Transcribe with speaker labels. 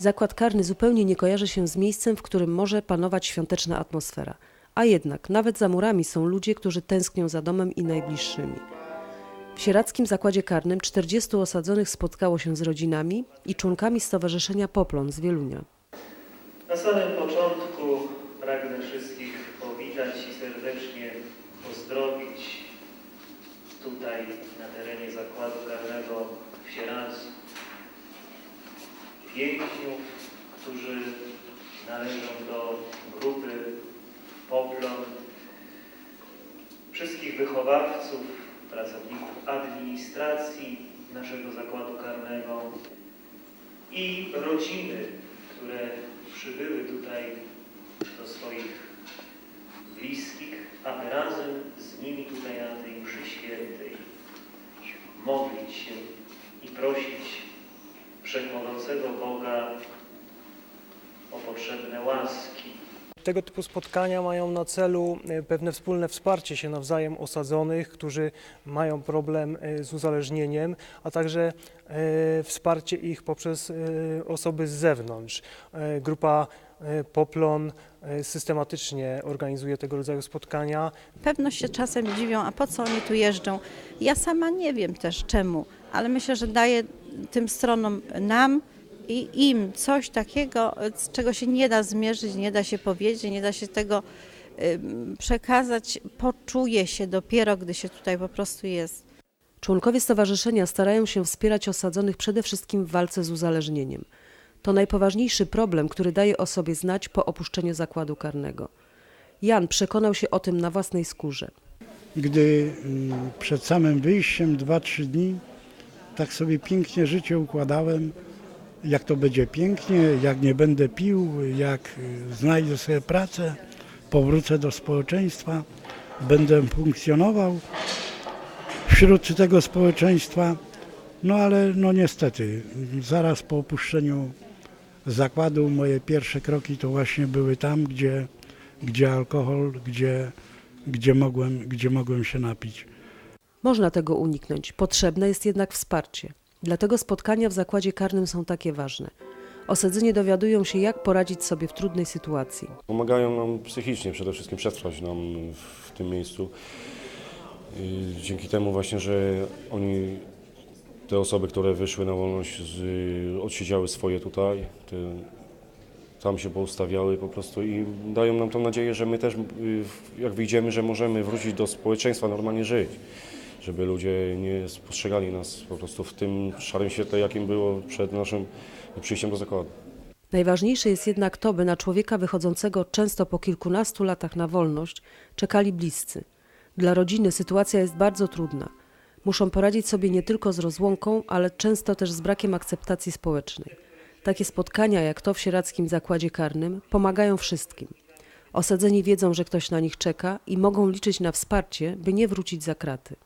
Speaker 1: Zakład karny zupełnie nie kojarzy się z miejscem, w którym może panować świąteczna atmosfera. A jednak, nawet za murami są ludzie, którzy tęsknią za domem i najbliższymi. W Sieradzkim Zakładzie Karnym 40 osadzonych spotkało się z rodzinami i członkami Stowarzyszenia Poplon z Wielunia.
Speaker 2: Na samym początku pragnę wszystkich powitać i serdecznie pozdrowić tutaj na terenie Zakładu Karnego w Sieradzu więźniów, którzy należą do grupy Poplon, wszystkich wychowawców, pracowników administracji naszego Zakładu Karnego i rodziny, które przybyły tutaj do swoich bliskich, a my razem z nimi tutaj na tej mszy świętej modlić się i prosić Wszechmogącego Boga o potrzebne łaski.
Speaker 3: Tego typu spotkania mają na celu e, pewne wspólne wsparcie się nawzajem osadzonych, którzy mają problem e, z uzależnieniem, a także e, wsparcie ich poprzez osoby z zewnątrz. Grupa Poplon systematycznie organizuje tego rodzaju spotkania.
Speaker 4: Pewno się czasem dziwią, a po co oni tu jeżdżą. Ja sama nie wiem też czemu, ale myślę, że daje tym stronom nam i im coś takiego, z czego się nie da zmierzyć, nie da się powiedzieć, nie da się tego przekazać. Poczuje się dopiero, gdy się tutaj po prostu jest.
Speaker 1: Członkowie stowarzyszenia starają się wspierać osadzonych przede wszystkim w walce z uzależnieniem. To najpoważniejszy problem, który daje o sobie znać po opuszczeniu zakładu karnego. Jan przekonał się o tym na własnej skórze.
Speaker 5: gdy przed samym wyjściem 2-3 dni tak sobie pięknie życie układałem, jak to będzie pięknie, jak nie będę pił, jak y, znajdę sobie pracę, powrócę do społeczeństwa, będę funkcjonował wśród tego społeczeństwa. No ale no niestety, zaraz po opuszczeniu zakładu moje pierwsze kroki to właśnie były tam, gdzie, gdzie alkohol, gdzie, gdzie, mogłem, gdzie mogłem się napić.
Speaker 1: Można tego uniknąć, potrzebne jest jednak wsparcie. Dlatego spotkania w zakładzie karnym są takie ważne. Osadzeni dowiadują się, jak poradzić sobie w trudnej sytuacji.
Speaker 6: Pomagają nam psychicznie przede wszystkim przetrwać nam w tym miejscu. Dzięki temu właśnie, że oni, te osoby, które wyszły na wolność, z, odsiedziały swoje tutaj, te, tam się poustawiały po prostu i dają nam tą nadzieję, że my też y, jak wyjdziemy, że możemy wrócić do społeczeństwa, normalnie żyć. Żeby ludzie nie spostrzegali nas po prostu w tym szarym świetle, jakim było przed naszym przyjściem do zakładu.
Speaker 1: Najważniejsze jest jednak to, by na człowieka wychodzącego często po kilkunastu latach na wolność czekali bliscy. Dla rodziny sytuacja jest bardzo trudna. Muszą poradzić sobie nie tylko z rozłąką, ale często też z brakiem akceptacji społecznej. Takie spotkania jak to w Sieradzkim Zakładzie Karnym pomagają wszystkim. Osadzeni wiedzą, że ktoś na nich czeka i mogą liczyć na wsparcie, by nie wrócić za kraty.